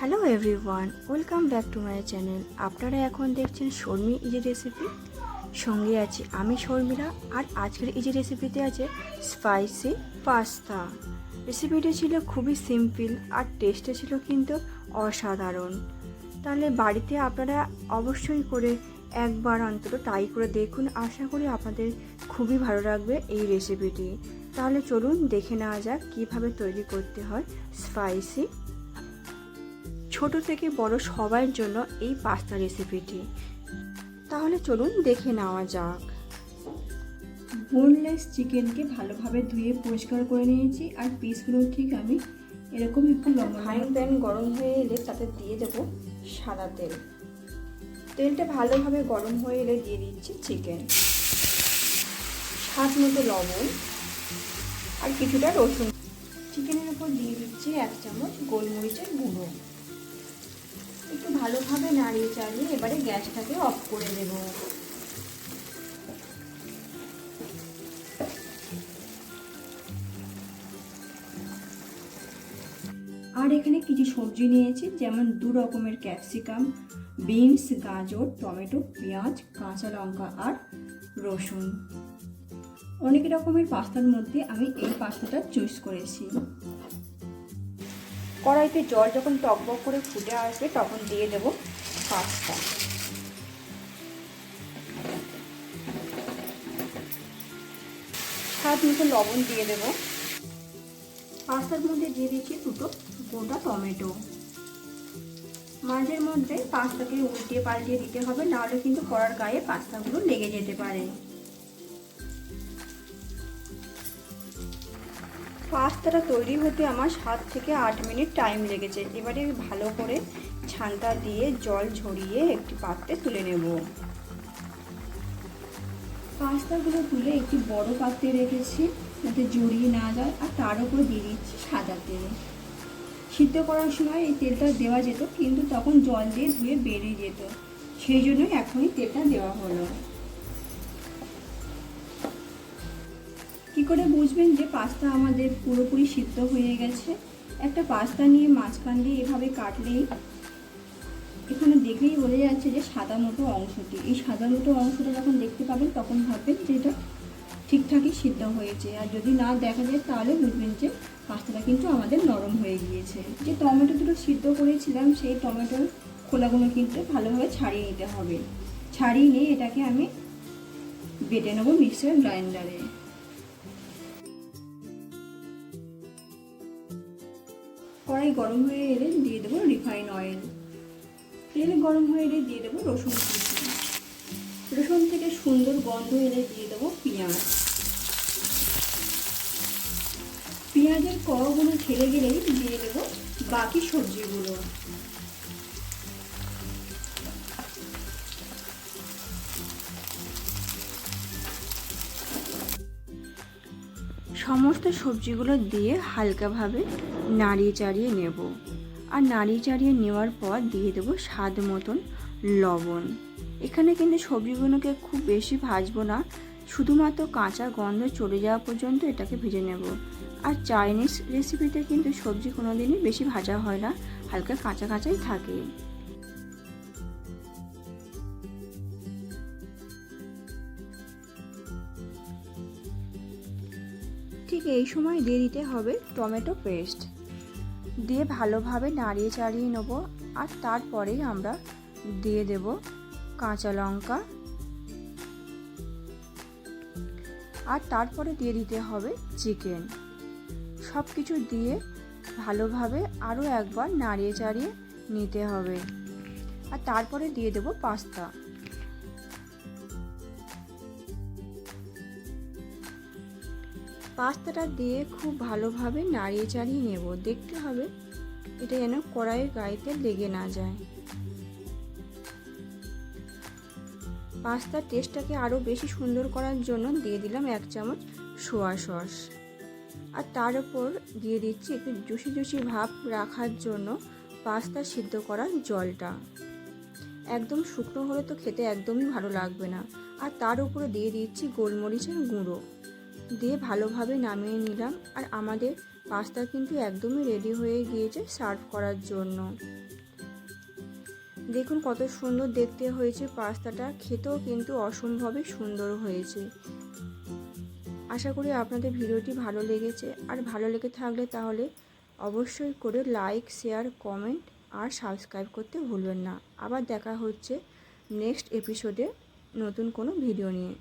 Hello everyone welcome back to my channel আপনারা এখন দেখছেন শর্মি ইজি রেসিপি সঙ্গে আছি আমি শর্মিলা, আর আজকের ইজি রেসিপিতে আছে স্পাইসি পাস্তা রেসিপিটি ছিল খুবই সিম্পল আর টেস্টে ছিল কিন্তু অসাধারণ। তাহলে বাড়িতে আপনারা অবশ্যই করে একবার অন্তত ট্রাই করে দেখুন। আশা করি আপনাদের খুবই ভালো লাগবে এই রেসিপিটি তাহলে চলুন দেখে নেওয়া যাক কীভাবে তৈরি করতে হয় স্পাইসি ছোট থেকে বড় সবার জন্য এই পাস্তা রেসিপিটি তাহলে চলুন দেখে নেওয়া যাক। বোনলেস চিকেনকে ভালোভাবে ধুয়ে পরিষ্কার করে নিয়েছি আর পিসগুলো ঠিক আমি এরকম একটু লম্বা ফ্রাইং প্যান গরম হয়ে এলে তাতে দিয়ে দেব সাদা তেল। তেলটা ভালোভাবে গরম হয়ে এলে দিয়ে দিচ্ছি চিকেন স্বাদ মতো লবণ আর কিছুটা রসুন। চিকেনের উপর দিয়ে দিচ্ছি এক চামচ গোলমরিচের গুঁড়ো। নাড়িয়ে চাড়িয়ে এবারে গ্যাসটাকে অফ করে দেব। আর এখানে কিছু সবজি নিয়েছি, যেমন দু রকমের ক্যাপসিকাম বিনস গাজর, টমেটো, পেঁয়াজ, কাঁচা লঙ্কা আর রসুন। অনেক রকমের পাস্তার মধ্যে আমি এই পাস্তাটা চুজ করেছি। কড়াইতে জল যখন টকবক করে ফুটে আসবে, তখন দিয়ে দেব পাস্তা স্বাদ মতো লবণ দিয়ে দেব। পাস্তার মধ্যে দিয়ে দিচ্ছি দুটো গোটা টমেটো। মাঝের মধ্যে পাস্তাকে উল্টিয়ে পাল্টিয়ে দিতে হবে, নাহলে কিন্তু কড়ার গায়ে পাস্তাগুলো লেগে যেতে পারে। পাস্তাটা তৈরি হতে আমার সাত থেকে আট মিনিট টাইম লেগেছে। এবারে আমি ভালো করে ছানটা দিয়ে জল ঝরিয়ে একটি পাত্রে তুলে নেব। পাস্তাগুলো তুলে একটি বড় পাত্রে রেখেছি যাতে জড়িয়ে না যায় আর তার উপরে দিয়ে দিচ্ছি সাদা তেল। সিদ্ধ করার সময় এই তেলটা দেওয়া যেত, কিন্তু তখন জল দিয়ে ধুয়ে বেরিয়ে যেত। সেই জন্যই এখনই তেলটা দেওয়া হলো। করে বুঝবেন যে পাস্তা আমাদের পুরোপুরি সিদ্ধ হয়ে গেছে। একটা পাস্তা নিয়ে মাঝখান দিয়ে এভাবে কাটলেই এখানে দেখলেই বোঝা যাচ্ছে যে সাদা মতো অংশটি। এই সাদা মতো অংশটা যখন দেখতে পাবেন, তখন ভাববেন যে এটা ঠিকঠাকই সিদ্ধ হয়েছে। আর যদি না দেখা যায়, তাহলে বুঝবেন যে পাস্তাটা কিন্তু আমাদের নরম হয়ে গিয়েছে। যে টমেটো দুটো সিদ্ধ করেছিলাম, সেই টমেটোর খোলাগুলো কিন্তু ভালোভাবে ছাড়িয়ে নিতে হবে। ছাড়িয়ে নিয়ে এটাকে আমি বেটে নেব মিক্সার গ্রাইন্ডারে। কড়াই গরম হয়ে এলে দিয়ে দেবো রিফাইন অয়েল তেল গরম হয়ে এলে দিয়ে দেবো রসুন কুচি। রসুন থেকে সুন্দর গন্ধ এলে দিয়ে দেবো পেঁয়াজ। পেঁয়াজের কড়গুলো ছেড়ে গেলেই দিয়ে দেবো বাকি সবজিগুলো। সমস্ত সবজিগুলো দিয়ে হালকাভাবে নাড়িয়ে চাড়িয়ে নেব। আর নাড়িয়ে চাড়িয়ে নেওয়ার পর দিয়ে দেবো স্বাদ মতন লবণ। এখানে কিন্তু সবজিগুলোকে খুব বেশি ভাজবো না, শুধুমাত্র কাঁচা গন্ধ চলে যাওয়া পর্যন্ত এটাকে ভেজে নেব। আর চাইনিজ রেসিপিতে কিন্তু সবজি কোনো দিনই বেশি ভাজা হয় না, হালকা কাঁচা কাঁচাই থাকে। ঠিক এই সময় দিয়ে দিতে হবে টমেটো পেস্ট। দিয়ে ভালোভাবে নাড়িয়ে চাড়িয়ে নেব আর তারপরেই আমরা দিয়ে দেব কাঁচা লঙ্কা। আর তারপরে দিয়ে দিতে হবে চিকেন। সব কিছু দিয়ে ভালোভাবে আরও একবার নাড়িয়ে চাড়িয়ে নিতে হবে। আর তারপরে দিয়ে দেব পাস্তা। পাস্তাটা দিয়ে খুব ভালোভাবে নাড়িয়ে চাড়িয়ে নেব। দেখতে হবে এটা যেন কড়াইয়ের গায়েতে লেগে না যায়। পাস্তার টেস্টটাকে আরও বেশি সুন্দর করার জন্য দিয়ে দিলাম এক চামচ সোয়া সস। আর তার উপর দিয়ে দিচ্ছি একটু জুসি জুসি ভাব রাখার জন্য পাস্তা সিদ্ধ করার জলটা। একদম শুকনো হলে তো খেতে একদমই ভালো লাগবে না। আর তার উপরে দিয়ে দিচ্ছি গোলমরিচের গুঁড়ো। দিয়ে ভালোভাবে নামিয়ে নিলাম আর আমাদের পাস্তা কিন্তু একদমই রেডি হয়ে গিয়েছে সার্ভ করার জন্য। দেখুন কত সুন্দর দেখতে হয়েছে পাস্তাটা, খেতেও কিন্তু অসম্ভবই সুন্দর হয়েছে। আশা করি আপনাদের ভিডিওটি ভালো লেগেছে আর ভালো লেগে থাকলে তাহলে অবশ্যই করে লাইক শেয়ার কমেন্ট আর সাবস্ক্রাইব করতে ভুলবেন না। আবার দেখা হচ্ছে নেক্সট এপিসোডে নতুন কোনো ভিডিও নিয়ে।